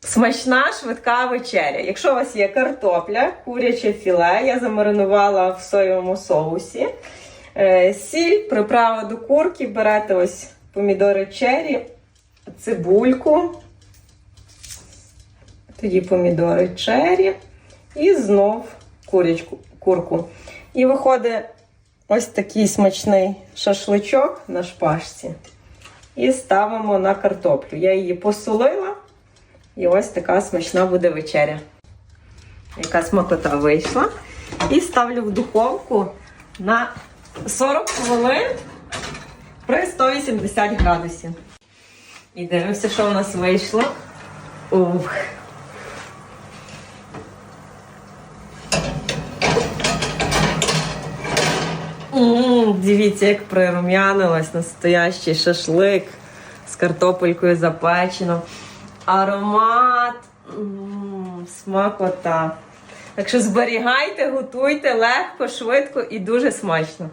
Смачна швидка вечеря. Якщо у вас є картопля, куряче філе, я замаринувала в соєвому соусі. Е, Сіль, приправа до курки, берете ось помідори чері, цибульку, тоді помідори чері і знов курячку, курку. І виходить ось такий смачний шашличок на шпажці. І ставимо на картоплю. Я її посолила. І ось така смачна буде вечеря. Яка смакота вийшла. І ставлю в духовку на 40 хвилин при 180 градусів. І дивимося, що у нас вийшло. Ух. Дивіться, як прирум'янилось настоящий шашлик з картопелькою запечено. Аромат, смакота. Так що зберігайте, готуйте легко, швидко і дуже смачно.